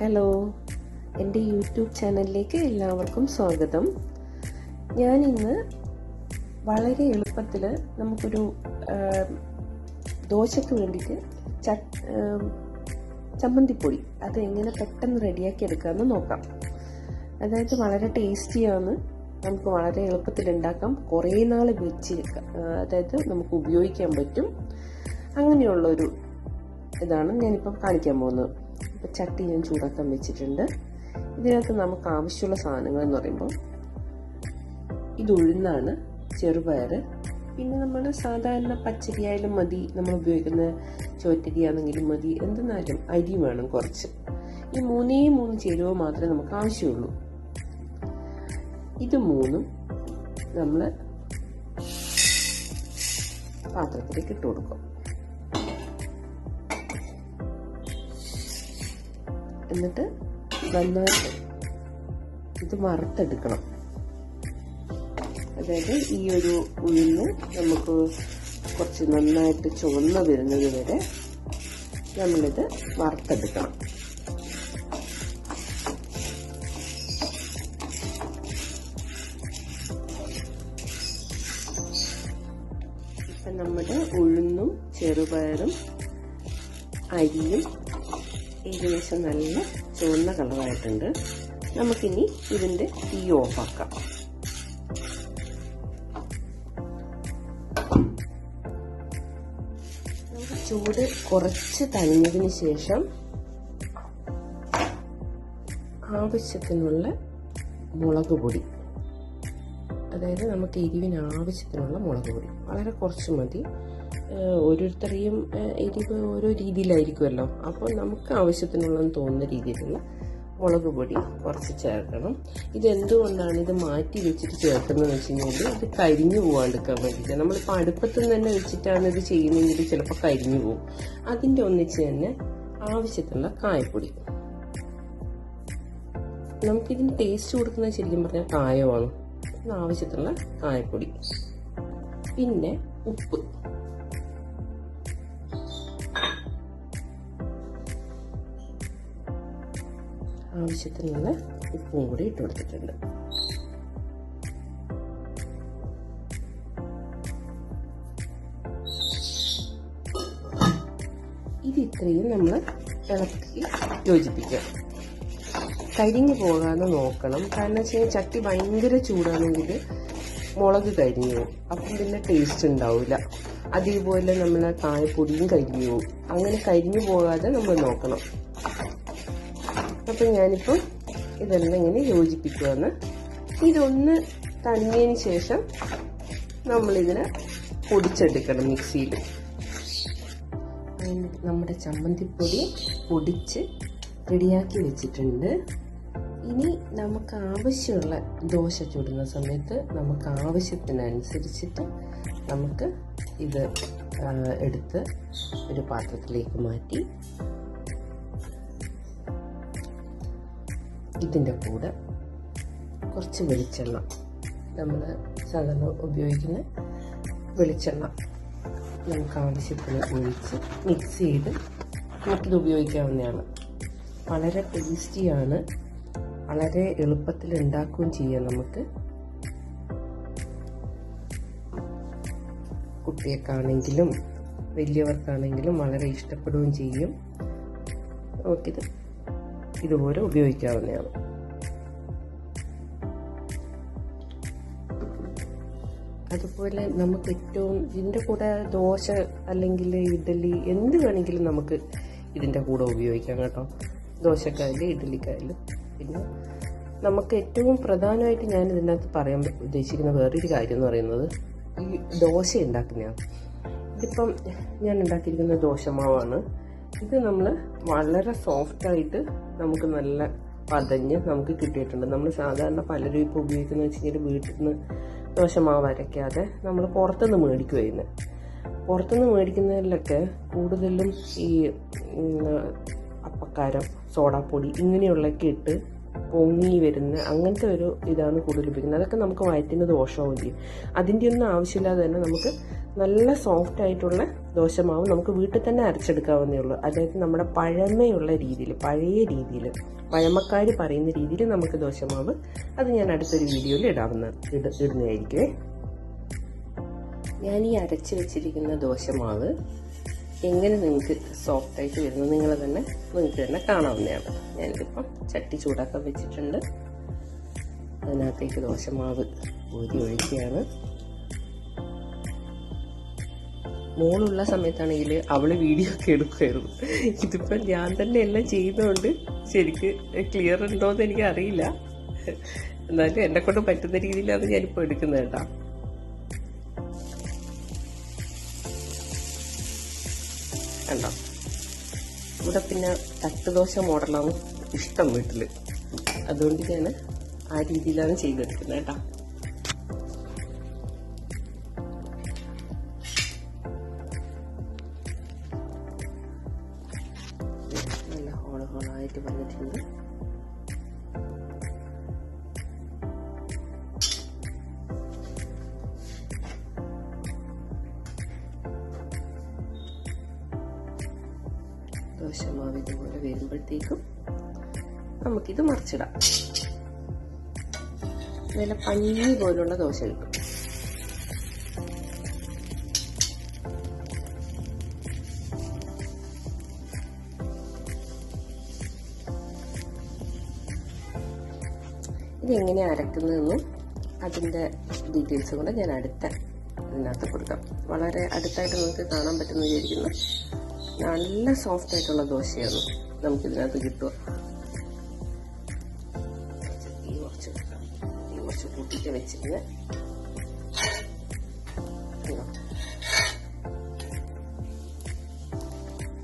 Hello എന്റെ YouTube ചാനലിലേക്ക് എല്ലാവർക്കും സ്വാഗതം. ഞാനിന്ന് വളരെ എളുപ്പത്തിൽ നമുക്കൊരു ദോശയ്ക്ക് വേണ്ടിയിട്ട് ചമ്മന്തിപ്പൊടി അത് എങ്ങനെ പെട്ടെന്ന് റെഡിയാക്കി എടുക്കാമെന്ന് നോക്കാം. അതായത് വളരെ ടേസ്റ്റിയാണ്. നമുക്ക് വളരെ എളുപ്പത്തിൽ ഉണ്ടാക്കാം. കുറേ നാൾ വെച്ച് അതായത് നമുക്ക് ഉപയോഗിക്കാൻ പറ്റും. അങ്ങനെയുള്ളൊരു ഇതാണ് ഞാനിപ്പം കാണിക്കാൻ പോകുന്നത്. ചട്ടി ഞാൻ ചൂടാക്കാൻ വെച്ചിട്ടുണ്ട്. ഇതിനകത്ത് നമുക്ക് ആവശ്യമുള്ള സാധനങ്ങൾ എന്ന് പറയുമ്പോൾ ഇത് ഉഴുന്നാണ് ചെറുപയർ പിന്നെ നമ്മൾ സാധാരണ പച്ചരി ആയാലും മതി നമ്മൾ ഉപയോഗിക്കുന്ന ചോറ്റരി ആണെങ്കിലും മതി എന്തെന്നാലും അരി വേണം കുറച്ച്. ഈ മൂന്നേ മൂന്ന് ചേരുവ മാത്രമേ നമുക്ക് ആവശ്യമുള്ളൂ. ഇത് മൂന്നും നമ്മൾ പാത്രത്തിലേക്ക് ഇട്ട് കൊടുക്കും. എന്നിട്ട് നന്നായിട്ട് ഇത് വറുത്തെടുക്കണം. അതായത് ഈ ഒരു ഉഴുന്ന് നമുക്ക് കുറച്ച് നന്നായിട്ട് ചുവന്ന് വരുന്നത് വരെ നമ്മളിത് വറുത്തെടുക്കണം. ഇപ്പം നമ്മുടെ ഉഴുന്നും ചെറുപയറും അരിയും ഏകദേശം നല്ല ചുവന്ന കളറായിട്ടുണ്ട്. നമുക്കിനി ഇതിന്റെ തീ ഓഫാക്കാം. ചൂട് കുറച്ച് തണിഞ്ഞതിന് ശേഷം ആവശ്യത്തിനുള്ള മുളക് പൊടി. അതായത് നമുക്ക് എരിവിന് ആവശ്യത്തിനുള്ള മുളക് പൊടി. വളരെ കുറച്ച് മതി. ഓരോരുത്തരെയും എരിവ് ഓരോ രീതിയിലായിരിക്കുമല്ലോ. അപ്പോൾ നമുക്ക് ആവശ്യത്തിനുള്ളതെന്ന് തോന്നുന്ന രീതിയിലുള്ള മുളക് പൊടി കുറച്ച് ചേർക്കണം. ഇതെന്തുകൊണ്ടാണ് ഇത് മാറ്റി വെച്ചിട്ട് ചേർക്കുന്നതെന്ന് വെച്ച് കഴിഞ്ഞാൽ ഇത് കരിഞ്ഞു പോകാണ്ടിരിക്കാൻ വേണ്ടിയിട്ട്. നമ്മളിപ്പോൾ അടുപ്പത്ത് തന്നെ വെച്ചിട്ടാണ് ഇത് ചെയ്യുന്നതെങ്കിൽ ചിലപ്പോൾ കരിഞ്ഞു പോകും അതിന്റെ ഒന്നിച്ച് തന്നെ ആവശ്യത്തിനുള്ള കായപ്പൊടി. നമുക്കിതിന് ടേസ്റ്റ് കൊടുക്കുന്നത് ശരിക്കും പറഞ്ഞാൽ കായമാണ്. ആവശ്യത്തിനുള്ള കായപ്പൊടി. പിന്നെ ഉപ്പ്. ആവശ്യത്തിനുള്ള ഉപ്പും കൂടി ഇട്ട് കൊടുത്തിട്ടുണ്ട്. ഇത് ഇത്രയും നമ്മൾ ഇളക്കി യോജിപ്പിക്കാം. കരിഞ്ഞു പോകാതെ നോക്കണം. കാരണം വെച്ചാൽ ചട്ടി ഭയങ്കര ചൂടാണെങ്കിൽ മുളക് കരിഞ്ഞു. അപ്പം പിന്നെ ടേസ്റ്റ് ഉണ്ടാവില്ല അതേപോലെ നമ്മൾ കായപ്പൊടിയും കരിഞ്ഞു. അങ്ങനെ കരിഞ്ഞു പോകാതെ നമ്മൾ നോക്കണം. അപ്പം ഞാനിപ്പോൾ ഇതെല്ലാം ഇങ്ങനെ യോജിപ്പിക്കുവാണ്. ഇതൊന്ന് തണിഞ്ഞതിന് ശേഷം നമ്മളിതിനെ പൊടിച്ചെടുക്കണം മിക്സിയിൽ. നമ്മുടെ ചമ്മന്തിപ്പൊടി പൊടിച്ച് റെഡിയാക്കി വെച്ചിട്ടുണ്ട്. ഇനി നമുക്ക് ആവശ്യമുള്ള ദോശ ചുടുന്ന സമയത്ത് നമുക്ക് ആവശ്യത്തിനനുസരിച്ചിട്ട് നമുക്ക് ഇത് എടുത്ത് ഒരു പാത്രത്തിലേക്ക് മാറ്റി ഇതിന്റെ കൂടെ കുറച്ച് വെളിച്ചെണ്ണ. നമ്മൾ സാധാരണ ഉപയോഗിക്കുന്ന വെളിച്ചെണ്ണ നമുക്ക് ആവശ്യത്തിന് ഒഴിച്ച് മിക്സ് ചെയ്ത് നമുക്കിത് ഉപയോഗിക്കാവുന്നതാണ്. വളരെ ടേസ്റ്റിയാണ് വളരെ എളുപ്പത്തിൽ ഉണ്ടാക്കുകയും ചെയ്യാം നമുക്ക്. കുട്ടികൾക്കാണെങ്കിലും വലിയവർക്കാണെങ്കിലും വളരെ ഇഷ്ടപ്പെടുകയും ചെയ്യും. നമുക്കിത് ഇതുപോലെ ഉപയോഗിക്കാവുന്നതാണ്. അതുപോലെ നമുക്ക് ഏറ്റവും ഇതിന്റെ കൂടെ ദോശ അല്ലെങ്കിൽ ഇഡ്ഡലി എന്ത് വേണമെങ്കിലും നമുക്ക് ഇതിന്റെ കൂടെ ഉപയോഗിക്കാം കേട്ടോ. ദോശക്കായാലും ഇഡ്ഡലിക്കായാലും. പിന്നെ നമുക്ക് ഏറ്റവും പ്രധാനമായിട്ട് ഞാൻ ഇതിനകത്ത് പറയാൻ ഉദ്ദേശിക്കുന്ന വേറൊരു കാര്യം എന്ന് പറയുന്നത് ഈ ദോശ ഉണ്ടാക്കുന്നതാണ് ഇതിപ്പം ഞാൻ ഉണ്ടാക്കിയിരിക്കുന്ന ദോശമാവാണ്. ഇത് നമ്മൾ വളരെ സോഫ്റ്റായിട്ട് നമുക്ക് നല്ല പതഞ്ഞ് നമുക്ക് കിട്ടിയിട്ടുണ്ട്. നമ്മൾ സാധാരണ പലരും ഇപ്പോൾ ഉപയോഗിക്കുന്നത് വെച്ച് കഴിഞ്ഞാൽ വീട്ടിൽ നിന്ന് ദോശമാവ് അരയ്ക്കാതെ നമ്മൾ പുറത്തുനിന്ന് മേടിക്കുമായിരുന്നു പുറത്തുനിന്ന് മേടിക്കുന്നതിലൊക്കെ കൂടുതലും ഈ അപ്പക്കാരം സോഡാപ്പൊടി ഇങ്ങനെയുള്ളതൊക്കെ ഇട്ട് പൊങ്ങി വരുന്ന അങ്ങനത്തെ ഒരു ഇതാണ് കൂടുതൽ ഉപയോഗിക്കുന്നത്. അതൊക്കെ നമുക്ക് വയറ്റിന് ദോഷമാവും ചെയ്യും. അതിന്റെ ഒന്നും ആവശ്യമില്ലാതെ തന്നെ നമുക്ക് നല്ല സോഫ്റ്റ് ആയിട്ടുള്ള ദോശമാവ് നമുക്ക് വീട്ടിൽ തന്നെ അരച്ചെടുക്കാവുന്നേ ഉള്ളൂ. അതായത് നമ്മുടെ പഴമയുള്ള രീതിയിൽ പഴയ രീതിയിൽ പഴമക്കാർ പറയുന്ന രീതിയിൽ നമുക്ക് ദോശമാവ് അത് ഞാൻ അടുത്തൊരു വീഡിയോയിൽ ഇടാവുന്ന ഇട ഇടുന്നതായിരിക്കുമേ ഞാൻ ഈ അരച്ച് വെച്ചിരിക്കുന്ന ദോശമാവ് എങ്ങനെ നിങ്ങൾക്ക് സോഫ്റ്റ് ആയിട്ട് വരുന്നത് നിങ്ങൾ തന്നെ നിങ്ങൾക്ക് തന്നെ കാണാവുന്നതാണ്. ഞാനിതിപ്പം ചട്ടി ചൂടാക്കാൻ വെച്ചിട്ടുണ്ട്. അതിനകത്തേക്ക് ദോശമാവ് ഊരി ഒഴിക്കുകയാണ്. മോളുള്ള സമയത്താണെങ്കിൽ അവൾ വീഡിയോ ഒക്കെ എടുക്കുമായിരുന്നു ഇതിപ്പോ ഞാൻ തന്നെ എല്ലാം ചെയ്യുന്നതുകൊണ്ട് ശരിക്ക് ക്ലിയർ ഉണ്ടോ എന്ന് എനിക്ക് അറിയില്ല എന്നാലും എന്നെ കൊണ്ട് പറ്റുന്ന രീതിയിലാണ് ഞാനിപ്പോ എടുക്കുന്നത് കേട്ടോ. കണ്ടോ? ഇവിടെ പിന്നെ തട്ടുദോശ മോഡലാണ് ഇഷ്ടം വീട്ടിൽ അതുകൊണ്ട് ഞാൻ ആ രീതിയിലാണ് ചെയ്തെടുക്കുന്നത് കേട്ടോ. നല്ല ഹോൾ ഹോളായിട്ട് വന്നിട്ടുണ്ട്. ദോശമാവ് ഇതുപോലെ വരുമ്പോഴത്തേക്കും നമുക്കിത് മറിച്ചിടാം. നല്ല പഞ്ഞി പോലുള്ള ദോശ കിട്ടും. ഇതെങ്ങനെ അരക്കുന്നതെന്നും അതിന്റെ ഡീറ്റെയിൽസും കൂടെ ഞാൻ അടുത്ത ഇതിനകത്ത് കൊടുക്കാം. വളരെ അടുത്തായിട്ട് നിങ്ങൾക്ക് കാണാൻ പറ്റുന്ന വിചാരിക്കുന്നു. നല്ല സോഫ്റ്റ് ആയിട്ടുള്ള ദോശയാണ് നമുക്ക് ഇതിനകത്ത് കിട്ടുക. ഈ കുറച്ച് ഈ കുറച്ച് കൂട്ടിയിട്ട് വെച്ചിട്ട്